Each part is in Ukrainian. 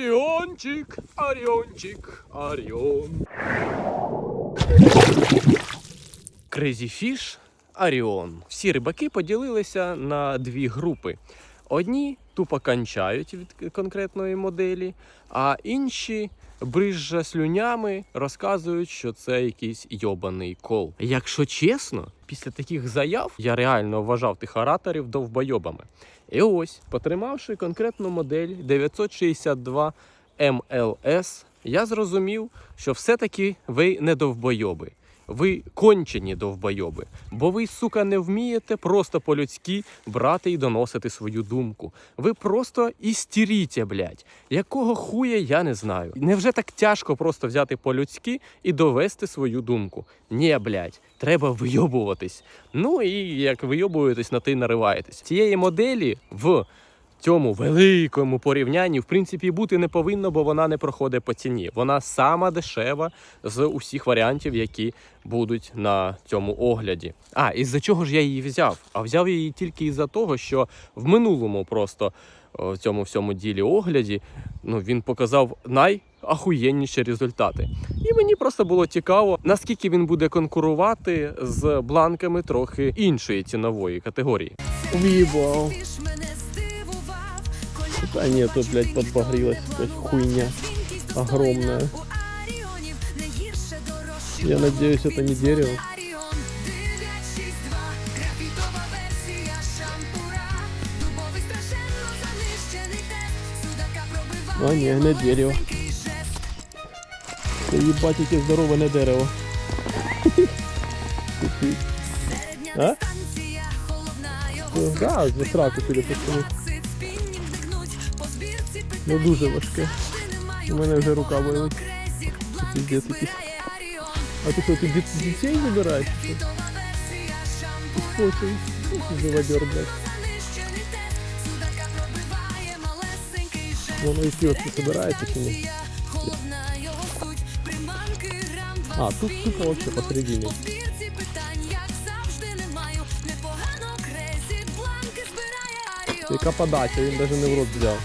Оріончик, Оріончик, Оріон. Crazy Fish, Оріон. Всі рибаки поділилися на дві групи. Одні тупо кончають від конкретної моделі, а інші брижжа слюнями розказують, що це якийсь йобаний кол. Якщо чесно, після таких заяв я реально вважав тих ораторів довбойобами. І ось, потримавши конкретну модель 962 МЛС, я зрозумів, що все-таки ви не довбойоби. Ви кончені довбойоби, бо ви, сука, не вмієте просто по-людськи брати і доносити свою думку. Ви просто істеріте, блядь. Якого хуя я не знаю. Невже так тяжко просто взяти по-людськи і довести свою думку? Ні, блядь, треба вийобуватись. Ну і як вийобуєтесь, на ти нариваєтесь. Цієї моделі в цьому великому порівнянні в принципі бути не повинно, бо вона не проходить по ціні. Вона сама дешева з усіх варіантів, які будуть на цьому огляді. А із-за чого ж я її взяв? А взяв я її тільки із-за того, що в минулому просто в цьому всьому ділі огляді ну він показав найахуєнніші результати. І мені просто було цікаво, наскільки він буде конкурувати з бланками трохи іншої цінової категорії. Уебал. Да нет, тут, блядь, подбагрилась какая хуйня. огромная. Не. Я надеюсь, это не дерево. Аріон 962, графітова версія шампура. Дубовий страшенно занищений тест. Судака пробиває А, ні, не дерево. Та їбать, яке здорове дерево. А? Да, за сраку піде. Ну дуже важке. У мене вже рука болить. Аріон. А ти що, ти дітей забираєш? Графітова версія шампура. Хоче. Живодер, блядь. Воно і кіоски собирається чи ні? А, тут тупо вообще посередині. Яка подача, він навіть не в рот взяв.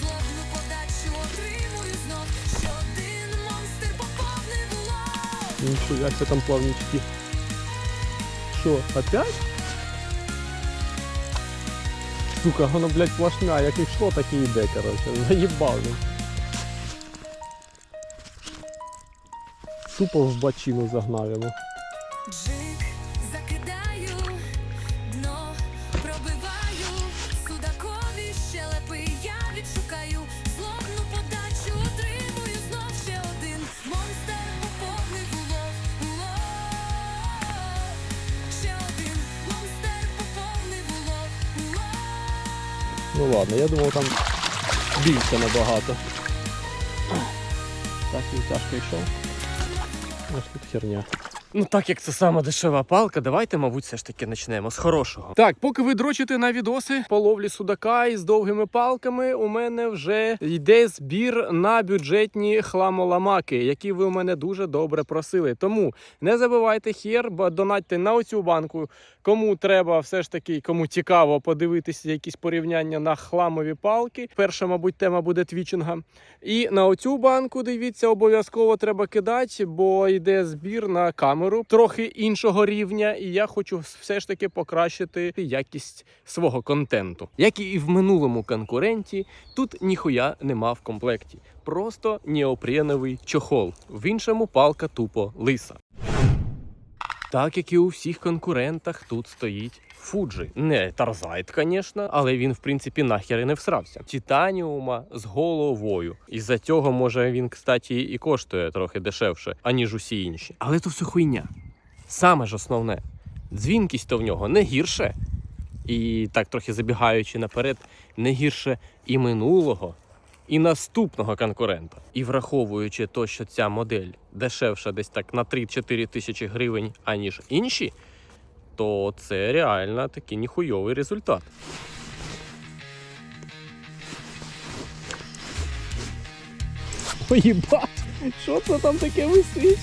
Злобну подачу отримую знов. Що один монстр поповнив улов. Нихуя себе там плавнички. Что, опять? Сука, воно, блядь, плашня, як йшло, так і йде, короче. Заїбав Тупо в бачину загнав йому. Джик закидаю, дно пробиваю. Судакові щелепи я відшукаю. Злобну подачу отримую знов ще один. Монстр поповнив улов. Улов. Ще один. Монстр поповнив улов. Улов. Ну ладно, я думав там більше набагато. Так він тяжко йшов. Аж тут херня. Ну, так як це сама дешева палка, давайте, мабуть, все ж таки почнемо з хорошого. Так, поки ви дрочите на відоси по ловлі судака із довгими палками, у мене вже йде збір на бюджетні хламоламаки, які ви у мене дуже добре просили. Тому не забувайте хер, донатьте на оцю банку. Кому треба, все ж таки, кому цікаво подивитися якісь порівняння на хламові палки. Перша, мабуть, тема буде твічинга. І на оцю банку, дивіться, обов'язково треба кидати, бо йде збір на камеру трохи іншого рівня, і я хочу все ж таки покращити якість свого контенту. Як і в минулому конкуренті, тут ніхуя нема в комплекті. Просто неопреновий чохол. В іншому палка тупо лиса. Так як і у всіх конкурентах, тут стоїть Фуджі. Не Тарзайт, звісно, але він, в принципі, нахер і не всрався. Титаніума з головою. І за цього, може, він, кстати, і коштує трохи дешевше, аніж усі інші. Але то все хуйня. Саме ж основне, дзвінкість то в нього не гірше. І так трохи забігаючи наперед, не гірше і минулого. І наступного конкурента. І враховуючи то, що ця модель дешевша десь так на 3-4 тисячі гривень, аніж інші, то це реально такий ніхуйовий результат. Ой, їбать, що це там таке висить?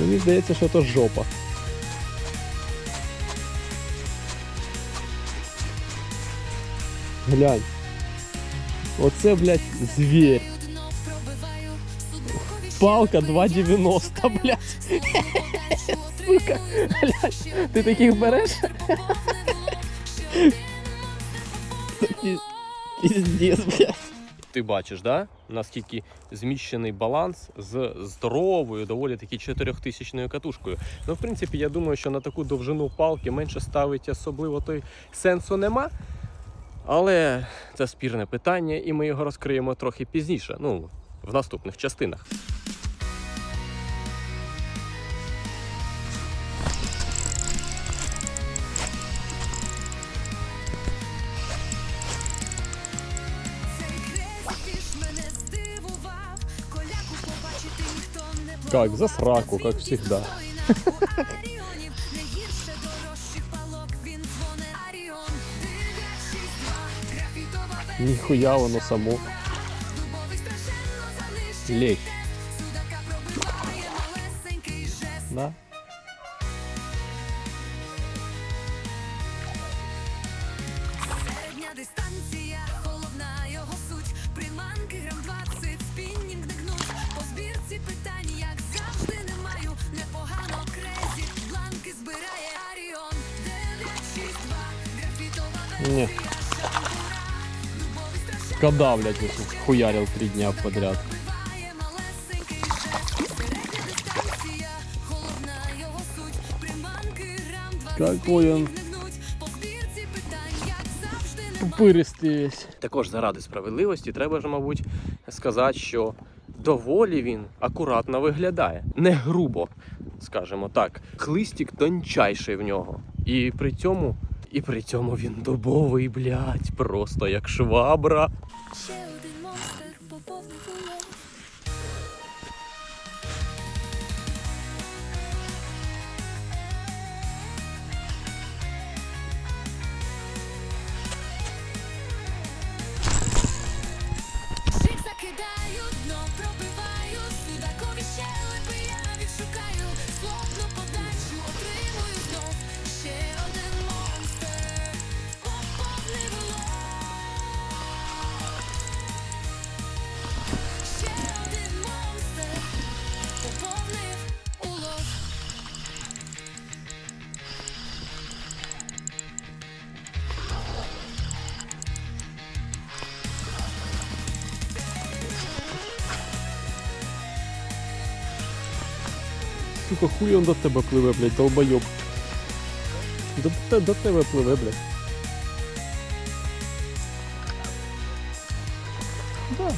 Мені здається, що це жопа. Глянь. Оце, блядь, звір. Палка 2,90, блядь. Сука, Глянь, ти таких береш? Піздец, блядь. Ти бачиш, да? наскільки зміщений баланс з здоровою, доволі таки 4000 катушкою. Ну, в принципі, я думаю, що на таку довжину палки менше ставить особливо той сенсу нема. Але це спірне питання, і ми його розкриємо трохи пізніше, ну, в наступних частинах. Как, за сраку, как всегда. Ніхуя воно само. Жест. Да? Середня дистанція, головна його суть. Приманки грам 20, спіннінг не гнуть. По збірці питань, як завжди, не маю. Непогано крезі, бланки збирає Аріон. 962, графітова Ні. Середня дистанція, головна його суть. Приманки грам 20, Какой он пупиристий весь. Також заради справедливості треба ж, мабуть, сказати, що доволі він акуратно виглядає. Не грубо, скажімо так. Хлистик тончайший в нього. І при цьому, і при цьому він дубовий, блядь, просто як швабра. chill. Сука, хуй он до тебе пливе, блядь, долбойоб. До, те- до тебе пливе, блядь. Да.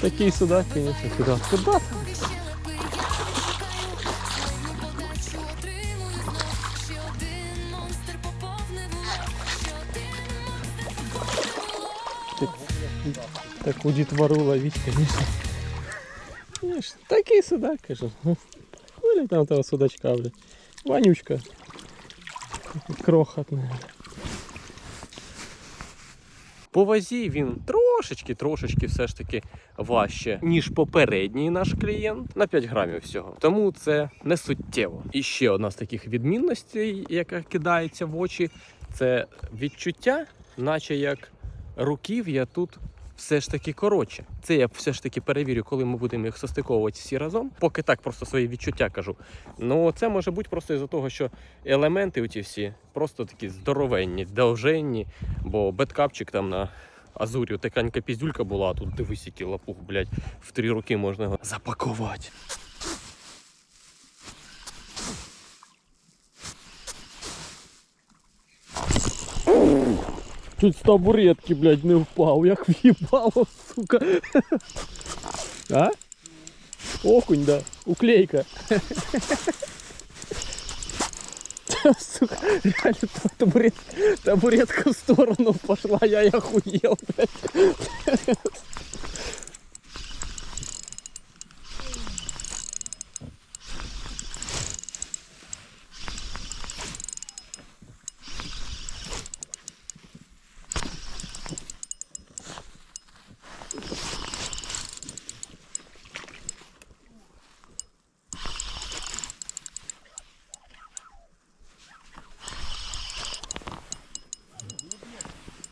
Такий судак, конечно, куда? Куда? Поповнив улов. Таку дітвору ловить, конечно. Конечно, такий судак, кажу. Хули там того судачка, блядь. Вонючка. Крохотная. По вазі він трошечки, трошечки все ж таки важче, ніж попередній наш клієнт на 5 грамів всього. Тому це не суттєво. І ще одна з таких відмінностей, яка кидається в очі, це відчуття, наче як руків'я тут. Все ж таки коротше. Це я все ж таки перевірю, коли ми будемо їх состиковувати всі разом. Поки так просто свої відчуття кажу. Ну це може бути просто із-за того, що елементи оці всі просто такі здоровенні, довженні, бо беткапчик там на Азурі таканька піздюлька була, а тут дивись, який лапух, блядь, в три роки можна його запакувати. Чуть з табуретки, блядь, не впав, як в'їбало, сука. А? Окунь, да. Уклейка. Сука, реально табурет, табуретка в сторону пошла, я охуел, блядь.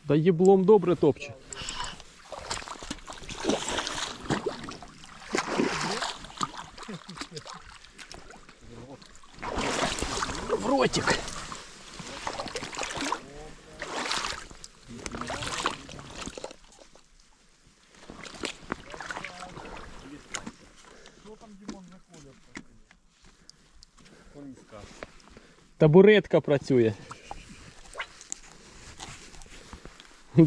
Да еблом добре топче. В ротик. Табуретка працює.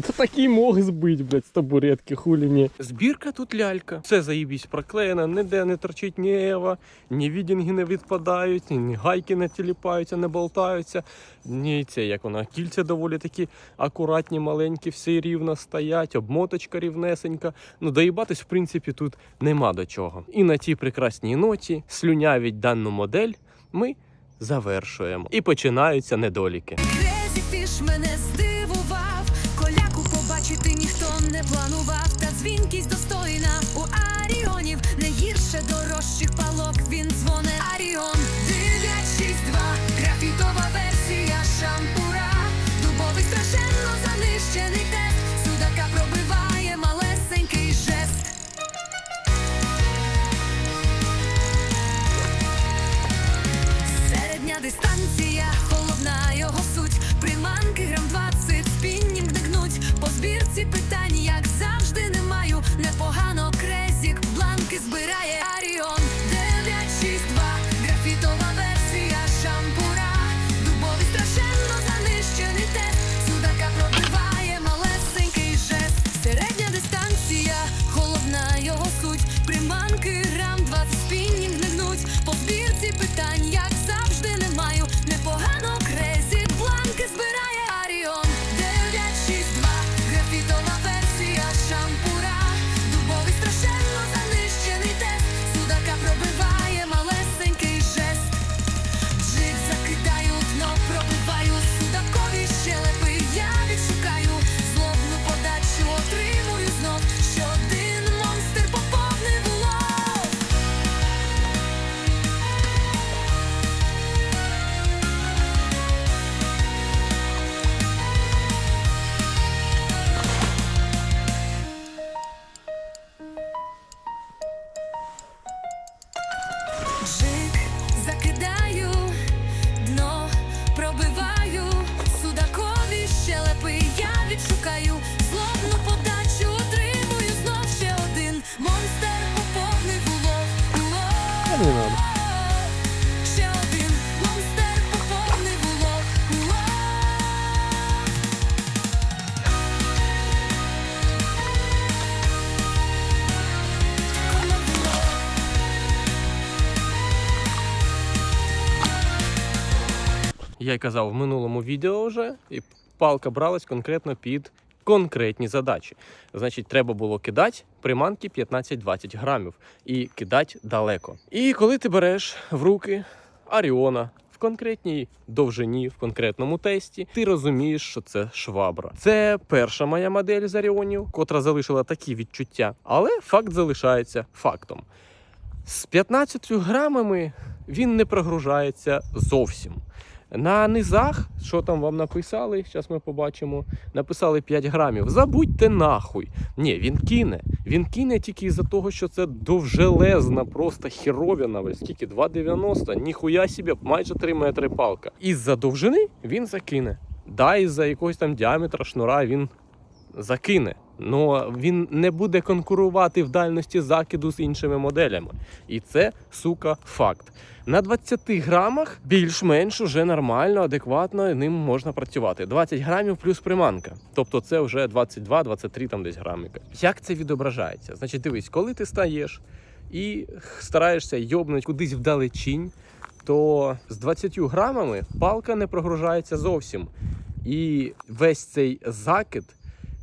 Це такий мог збить, блядь, з табуретки, хулі ні. Збірка тут лялька. Все заїбісь проклеєно, ніде не торчить ні ева, ні відінги не відпадають, ні гайки не тіліпаються, не болтаються. Ні це, як вона, кільця доволі такі акуратні, маленькі, всі рівно стоять, обмоточка рівнесенька. Ну, доїбатись, в принципі, тут нема до чого. І на тій прекрасній ноті слюнявіть дану модель ми завершуємо. І починаються недоліки. Крезі фіш мене здивував. Коляку побачити ніхто не планував. Та дзвінкість достойна у Аріонів. Не гірше дорожчих палок. Він дзвоне казав в минулому відео вже, і палка бралась конкретно під конкретні задачі. Значить, треба було кидати приманки 15-20 грамів і кидати далеко. І коли ти береш в руки Аріона в конкретній довжині, в конкретному тесті, ти розумієш, що це швабра. Це перша моя модель з Аріонів, котра залишила такі відчуття, але факт залишається фактом. З 15 грамами він не прогружається зовсім. На низах, що там вам написали, зараз ми побачимо, написали 5 грамів. Забудьте нахуй. Ні, він кине. Він кине тільки із-за того, що це довжелезна, просто херовіна. Ви Скільки? 2,90, ніхуя собі, майже 3 метри палка. Із-за довжини він закине. Да, із-за якогось там діаметра шнура він закине. Но він не буде конкурувати в дальності закиду з іншими моделями. І це, сука, факт. На 20 грамах більш-менш уже нормально, адекватно ним можна працювати. 20 грамів плюс приманка. Тобто це вже 22-23 там десь грамика. Як це відображається? Значить, дивись, коли ти стаєш і стараєшся йобнути кудись вдалечінь, то з 20 грамами палка не прогружається зовсім. І весь цей закид,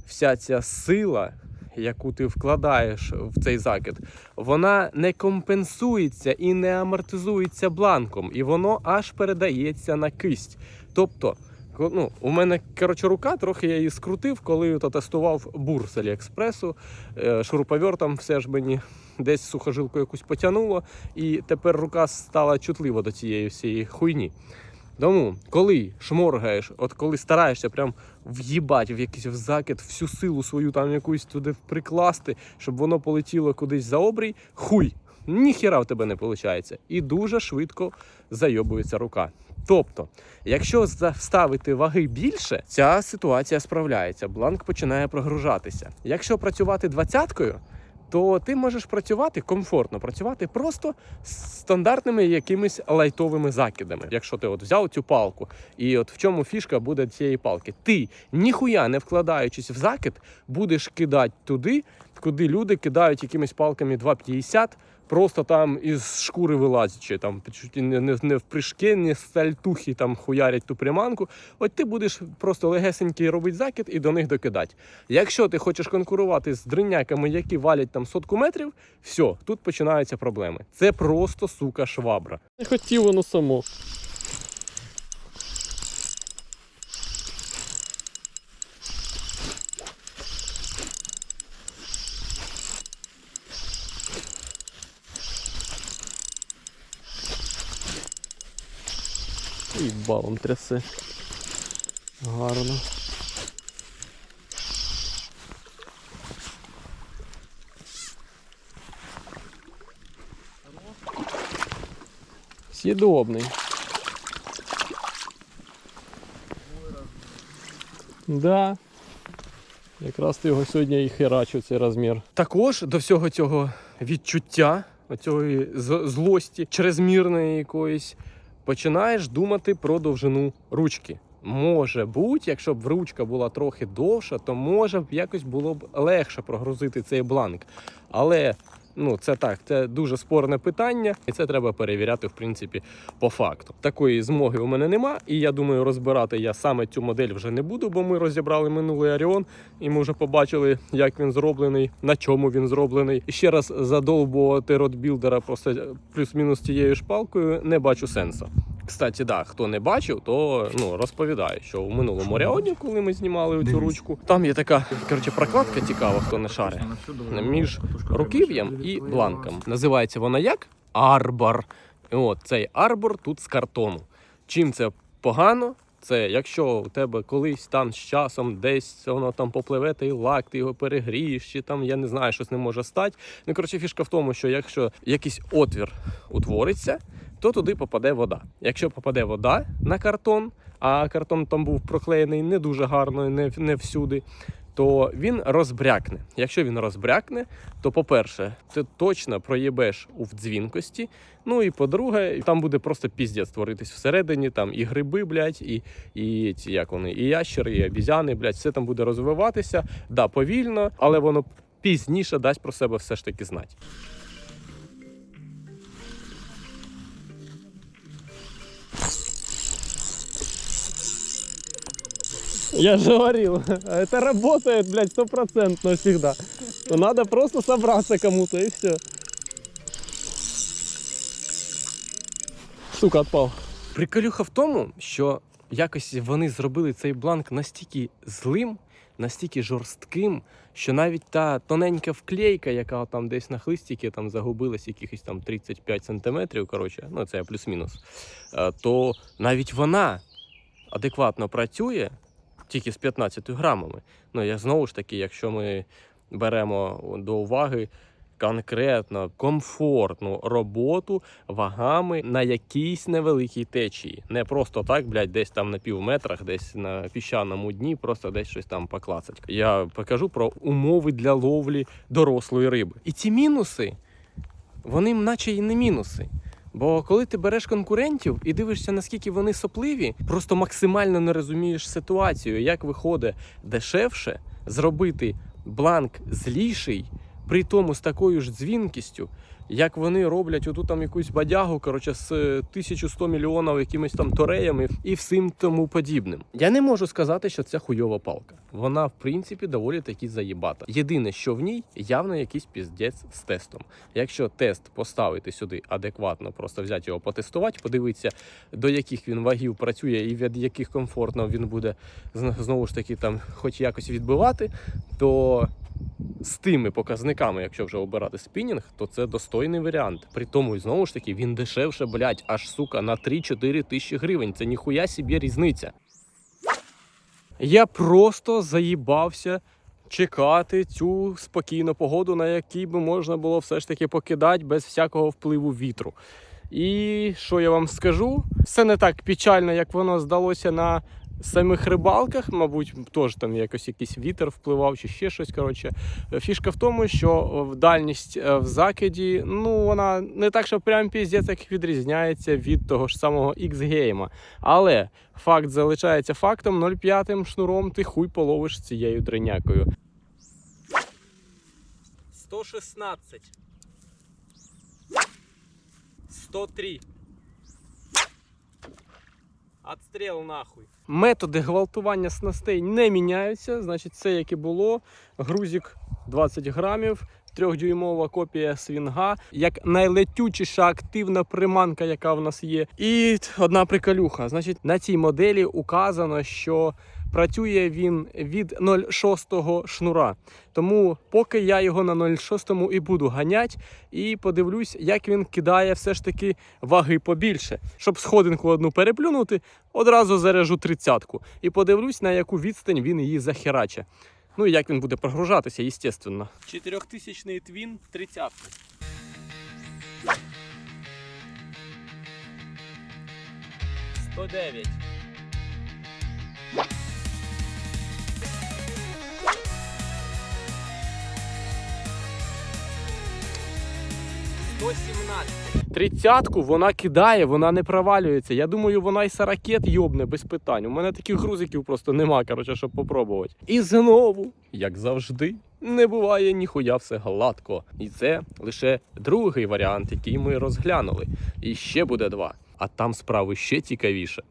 вся ця сила, яку ти вкладаєш в цей закид, вона не компенсується і не амортизується бланком, і воно аж передається на кисть. Тобто, ну, у мене коротше, рука, трохи я її скрутив, коли то тестував бур з Аліекспресу. Е, Шуруповертом все ж мені десь сухожилку якусь потягнуло, і тепер рука стала чутлива до цієї всієї хуйні. Тому, коли шморгаєш, от коли стараєшся прям в'їбать в якийсь в закид, всю силу свою там якусь туди прикласти, щоб воно полетіло кудись за обрій, хуй, ніхіра в тебе не виходить. І дуже швидко зайобується рука. Тобто, якщо вставити ваги більше, ця ситуація справляється, бланк починає прогружатися. Якщо працювати двадцяткою, то ти можеш працювати комфортно, працювати просто з стандартними якимись лайтовими закидами. Якщо ти от взяв цю палку, і от в чому фішка буде цієї палки, ти ніхуя не вкладаючись в закид, будеш кидати туди, куди люди кидають якимись палками 2,50, просто там із шкури вилазячи, там не, не, в прыжки, не з сальтухи там хуярять ту приманку. От ти будеш просто легесенький робити закид і до них докидати. Якщо ти хочеш конкурувати з дриняками, які валять там сотку метрів, все, тут починаються проблеми. Це просто сука швабра. Не хотів воно само. І балом трясе. Гарно. Съедобний. Да. Якраз ти його сьогодні і херачив цей розмір. Також до всього цього відчуття, з- злості, чрезмірної якоїсь, починаєш думати про довжину ручки. Може бути, якщо б ручка була трохи довша, то може б якось було б легше прогрузити цей бланк. Але ну це так, це дуже спорне питання, і це треба перевіряти, в принципі, по факту. Такої змоги у мене нема, і я думаю, розбирати я саме цю модель вже не буду, бо ми розібрали минулий Аріон, і ми вже побачили, як він зроблений, на чому він зроблений. І ще раз задовбувати родбілдера просто плюс-мінус тією шпалкою не бачу сенсу. Кстати, да, хто не бачив, то ну розповідаю, що у минулому Аріоні, коли ми знімали цю ручку, там є така коротше, прокладка цікава, хто не шарить між руків'ям і бланком. Називається вона як? Арбор. І От цей арбор тут з картону. Чим це погано? Це якщо у тебе колись там з часом десь воно там попливе, той лак, ти його перегрієш, чи там я не знаю, щось не може стати. Ну коротше, фішка в тому, що якщо якийсь отвір утвориться, то туди попаде вода. Якщо попаде вода на картон, а картон там був проклеєний не дуже гарно, не, не всюди, то він розбрякне. Якщо він розбрякне, то, по-перше, ти точно проїбеш у дзвінкості. Ну і по-друге, там буде просто піздець творитись всередині, там і гриби, блядь, і, і ці як вони, і ящери, і обізяни, блядь, все там буде розвиватися. Да, повільно, але воно пізніше дасть про себе все ж таки знати. Я же говорил, это работает, блядь, стопроцентно всегда. Но надо просто собраться кому-то и все. Сука, отпал. Приколюха в тому, що якось вони зробили цей бланк настільки злим, настільки жорстким, що навіть та тоненька вклейка, яка там десь на хлистіки там загубилась якихось там 35 сантиметрів, коротше, ну це плюс-мінус, е, то навіть вона адекватно працює тільки з 15 грамами. Ну, я знову ж таки, якщо ми беремо до уваги конкретно комфортну роботу вагами на якійсь невеликій течії. Не просто так, блядь, десь там на пів метрах, десь на піщаному дні, просто десь щось там поклацать. Я покажу про умови для ловлі дорослої риби. І ці мінуси, вони наче і не мінуси. Бо коли ти береш конкурентів і дивишся, наскільки вони сопливі, просто максимально не розумієш ситуацію, як виходить дешевше зробити бланк зліший, при тому з такою ж дзвінкістю, як вони роблять оту там якусь бадягу, коротше, з е, 1100 мільйонів якимись там тореями і всім тому подібним. Я не можу сказати, що це хуйова палка. Вона, в принципі, доволі таки заїбата. Єдине, що в ній явно якийсь піздець з тестом. Якщо тест поставити сюди адекватно, просто взяти його потестувати, подивитися, до яких він вагів працює і від яких комфортно він буде знову ж таки там хоч якось відбивати, то з тими показниками, якщо вже обирати спінінг, то це достойний варіант. При тому, і знову ж таки, він дешевше, блядь, аж сука, на 3-4 тисячі гривень. Це ніхуя собі різниця. Я просто заїбався чекати цю спокійну погоду, на якій би можна було все ж таки покидати без всякого впливу вітру. І що я вам скажу? Все не так печально, як воно здалося на самих рибалках. Мабуть, теж там якось якийсь вітер впливав чи ще щось. Коротше, фішка в тому, що в дальність е, в закиді, ну вона не так, що прям піздець як відрізняється від того ж самого X-гейма. Але факт залишається фактом: 0,5 шнуром ти хуй половиш цією дринякою. 116. 103. Отстріл нахуй. Методи гвалтування снастей не міняються. Значить, це як і було. Грузик 20 грамів, трьохдюймова копія свінга, як найлетючіша активна приманка, яка в нас є. І одна приколюха. Значить, на цій моделі указано, що працює він від 0,6 шнура. Тому поки я його на 0,6 і буду ганять, і подивлюсь, як він кидає все ж таки ваги побільше. Щоб сходинку одну переплюнути, одразу заряжу тридцятку. І подивлюсь, на яку відстань він її захераче. Ну і як він буде прогружатися, естественно. Чотирьохтисячний твін тридцятку. Сто дев'ять. Тридцятку вона кидає, вона не провалюється. Я думаю, вона і саракет йобне без питань. У мене таких грузиків просто нема, коротше, щоб попробувати. І знову, як завжди, не буває ніхуя все гладко. І це лише другий варіант, який ми розглянули. І ще буде два. А там справи ще цікавіше.